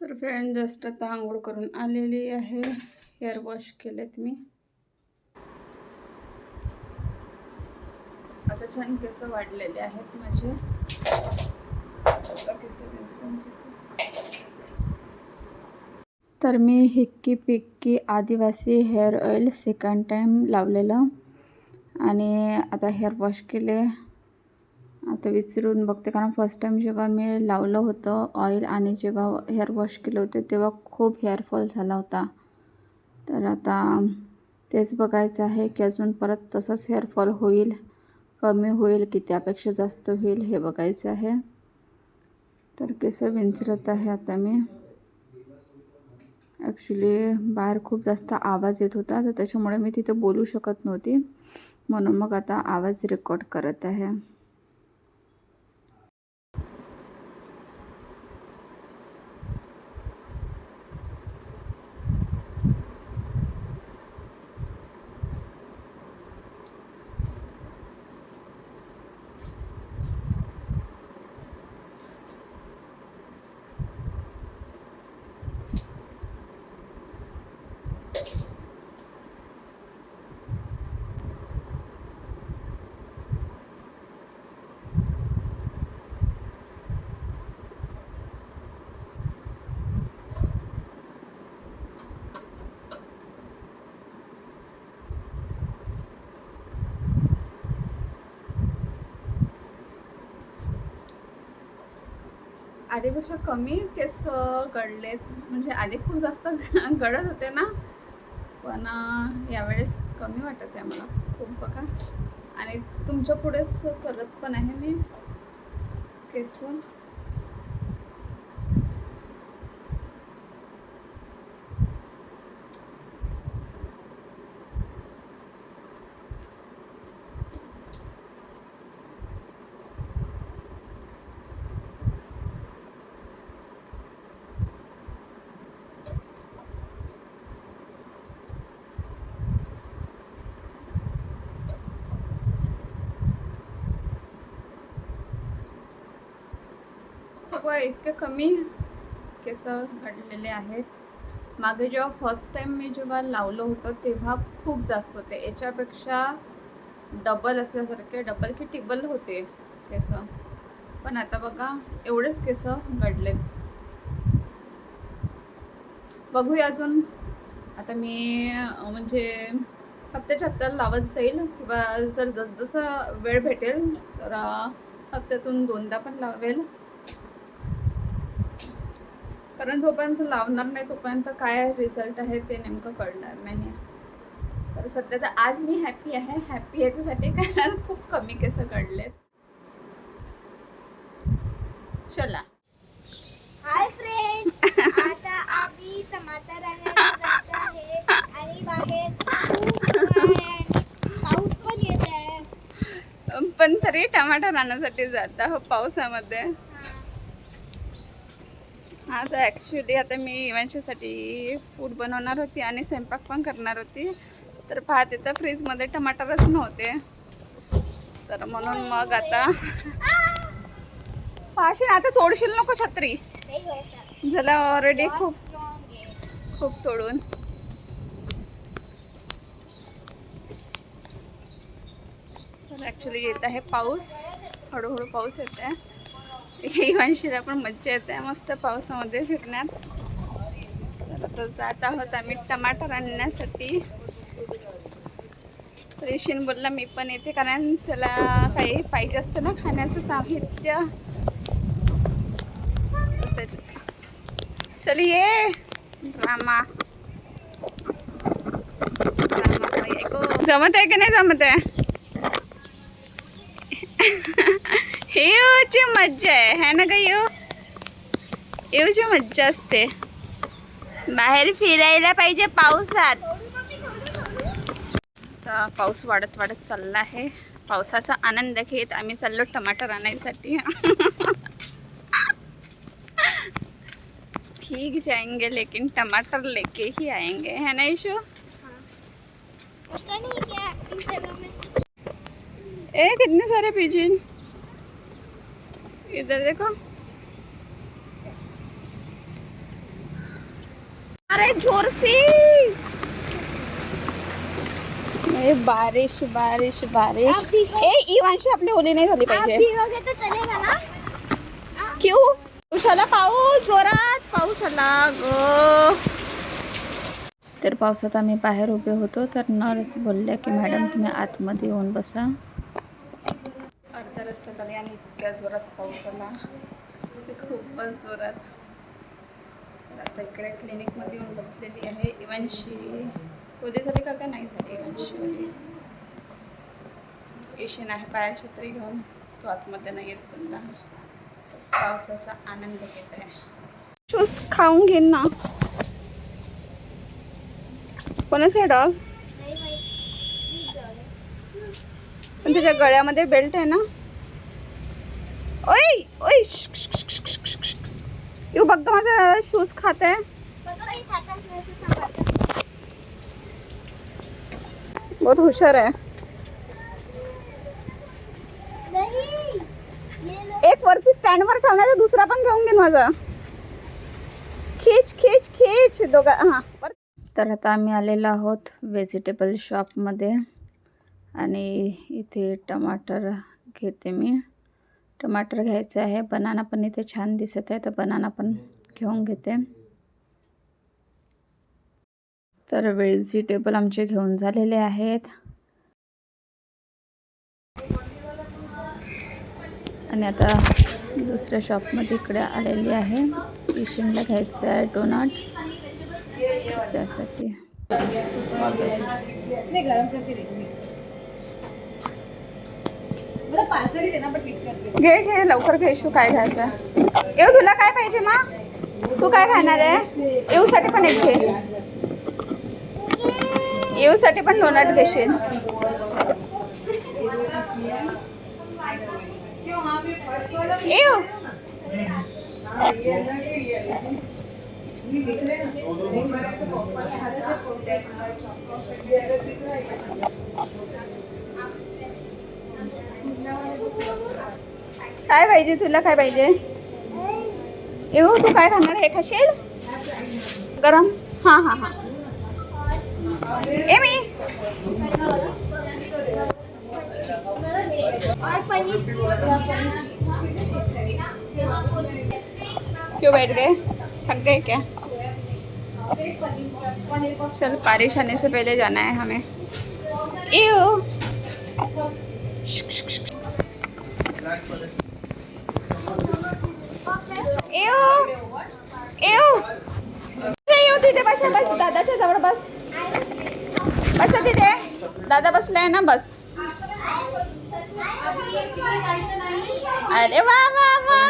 तर friend just आता आंघोळ करून आलेली आहे. हेअर वॉश केलेत मी. आता छान केस वाढलेले आहेत माझे. केस तर मी हिक्की पिक्की आदिवासी हेअर ऑइल सेकंड टाईम लावलेलं. आणि आता हेअर वॉश केले. आता विचारून बघते कारण फर्स्ट टाईम जेव्हा मी लावलं होतं ऑइल आणि जेव्हा हेअर वॉश केले होते तेव्हा खूप हेअरफॉल झाला होता. तर आता तेच बघायचं आहे की अजून परत तसंच हेअरफॉल होईल कमी होईल की त्यापेक्षा जास्त होईल हे बघायचं आहे. तर केस विंचरत आहे आता मी. ॲक्च्युली बाहेर खूप जास्त आवाज येत होता तर त्याच्यामुळे मी तिथे बोलू शकत नव्हती. म्हणून मग आता आवाज रेकॉर्ड करत आहे. आधीपेक्षा कमी केस गळलेत म्हणजे आधी खूप जास्त गळत होते ना. पण यावेळेस कमी वाटत आहे मला खूप बघा. आणि तुमच्या पुढेच करत पण आहे मी केस सगळं इतके कमी केस घडलेले आहेत. मागे जेव्हा फर्स्ट टाईम मी जेव्हा लावलं होतं तेव्हा खूप जास्त होते. याच्यापेक्षा डबल असल्यासारखे डबल की टिबल होते केस. पण आता बघा एवढेच केस घडलेत बघूया अजून. आता मी म्हणजे हप्त्याच्या हप्त्याला लावत जाईल किंवा जर जसजसं वेळ भेटेल तर हप्त्यातून दोनदा पण लावेल. कारण जोपर्यंत लावणार नाही तोपर्यंत काय रिझल्ट आहे ते नेमकं कळणार नाही. तर सध्या तर आज मी हॅपी आहे. हॅपी याच्यासाठी कारण खूप कमी केस काढलेत चला. हाय फ्रेंड आता आम्ही टमाटर आहे आणि बाहेर पाऊस पण येत आहे. पण तरी टमाटर आणण्यासाठी जात आहो पावसामध्ये. आज ॲक्च्युली आता मी इव्हेंटच्यासाठी फूड बनवणार होती आणि स्वयंपाक पण करणार होती. तर पाहते तर फ्रीजमध्ये टमाटरच नव्हते तर म्हणून मग आता पाशील आता तोडशील नको छत्री. झालं ऑलरेडी खूप खूप तोडून. तर ॲक्च्युली येत आहे पाऊस. हळूहळू पाऊस येत आहे. हिवांशीला पण मज्जा येते. मस्त पावसामध्ये फिरण्यात. तर आता जात आहोत आम्ही टमाटर आणण्यासाठी. रेशीन बोलला मी पण येते कारण त्याला काही पाहिजे असतं ना खाण्याचं साहित्य. चल ये. ड्रामा ड्रामा जमत आहे की नाही जमत आहे? येऊची मज्जा आहे है ना काही येऊ? येऊची मज्जा असते. बाहेर फिरायला पाहिजे पावसात. आता पाऊस वाढत वाढत चालला आहे. पावसाचा आनंद घेत आम्ही चाललो टमाटर आणायसाठी. भीग जाएंगे लेकिन टमाटर लेके ही आएंगे है ना इशू? ए कितने सारे पिजिन? इधर देखो। है ज़ोर से बारिश बारिश बारिश। आप? ए इवांशी आपली ओली नाही झाली आप पाहिजे भीगोगे तो चलेगा ना? क्यू? उशाला पाऊस जोरात। पाऊस आला ग तर पावसात आम्ही बाहेर उभे होतो तर नर्स बोलल्या की मॅडम तुम्ही आतमध्ये येऊन बसा. रस्त्यात आली आणि इतक्या जोरात पाऊस आला ते खूपच जोरात. आता इकडे क्लिनिकमध्ये येऊन बसलेली आहे इव्हनशी ओली झाली का का नाही झाली इव्हनशी ओली येशीन आहे बाहेर छत्री घेऊन. तो आतमध्ये नाही येत बोलला. पावसाचा आनंद घेत आहे. शूज खाऊन घेईन ना. कोणाचं आहे डॉग. पण त्याच्या गळ्यामध्ये बेल्ट आहे ना? ओय ओय श्क, येऊ बघ माझा शूज खात आहे. बहुत हुशार आहे. एक वरती स्टँडवर ठेवण्याचा दुसरा पण घेऊन घेईन माझा. खेच खेच खेच दोघा हां तर आता आम्ही आलेलो आहोत व्हेजिटेबल शॉपमध्ये आणि इथे टमाटर घेते मी. टमाटर घ्यायचं आहे. बनाना पण इथे छान दिसत आहे. तर बनाना पण घेऊन घेते. तर व्हेजिटेबल आमचे घेऊन झालेले आहेत. आणि आता दुसऱ्या शॉपमध्ये इकडे आलेली आहे. फिशिंगला घ्यायचं आहे डोनट. त्यासाठी. घे घे लवकर घे शू काय घ्यायचं? येऊ तुला काय पाहिजे मग? तू काय खाणार आहे? येऊसाठी पण एक घे. येऊसाठी पण डोनट घेशील. येऊ. काय पाहिजे? तुला काय पाहिजे? येऊ तू काय खाणार हे खाशील? गरम? हां हां हां. ए मी. क्यों बैठ गए? थक गए क्या? चल बारिश आने से पहले जाना है हमें। एव येऊ तिथे बस बस दादाच्या जवळ बस. बस तिथे. दादा बसलाय ना बस. अरे वा वा वा.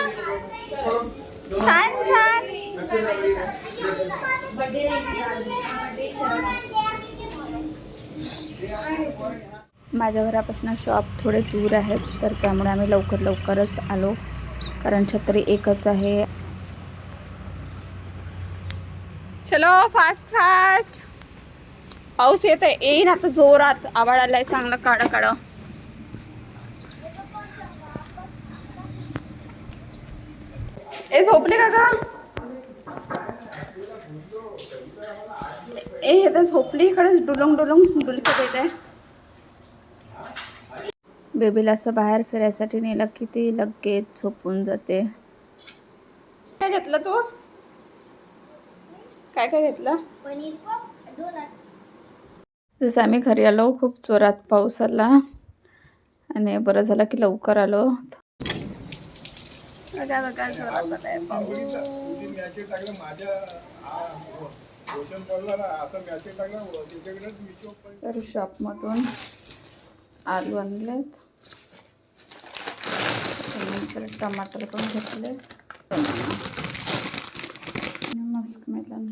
छान छान. माझ्या घरापासून शॉप थोडे दूर आहेत तर त्यामुळे आम्ही लवकर लवकरच आलो. कारण छत्री एकच आहे. चलो फास्ट फास्ट पाऊस येत आहे येईन आता जोरात. आवाड आलाय चांगला. काढा काढा. ए झोपले का का ए हे तर झोपली. इकडेच डुलंग डुलंग डुलकत येत आहे बेबीला असं बाहेर फिरायसाठी नेलं की ती लगेच झोपून जाते. काय घेतलं तू? काय काय घेतलं? पनीर को डोनट. जसं आम्ही घरी आलो खूप जोरात पाऊस आला. आणि बरं झालं की लवकर आलो. बघा बघा जोरात आलाय पाऊस. मॅसेज टाकलं माझ्या आ, रोशन पडला ना असं मॅसेज टाकला तिच्याकडेच मिशो पण तर शॉपमधून आलू आणलेत. त्यानंतर टमाटर पण घेतले. मस्क मेलन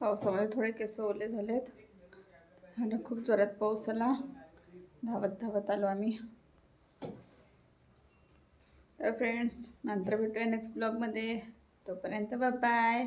पावसामुळे थोडे केस ओले झालेत. आणि खूप जोरात पाऊस आला. धावत धावत आलो आम्ही. तर फ्रेंड्स नंतर भेटूया नेक्स्ट ब्लॉगमध्ये तोपर्यंत बाय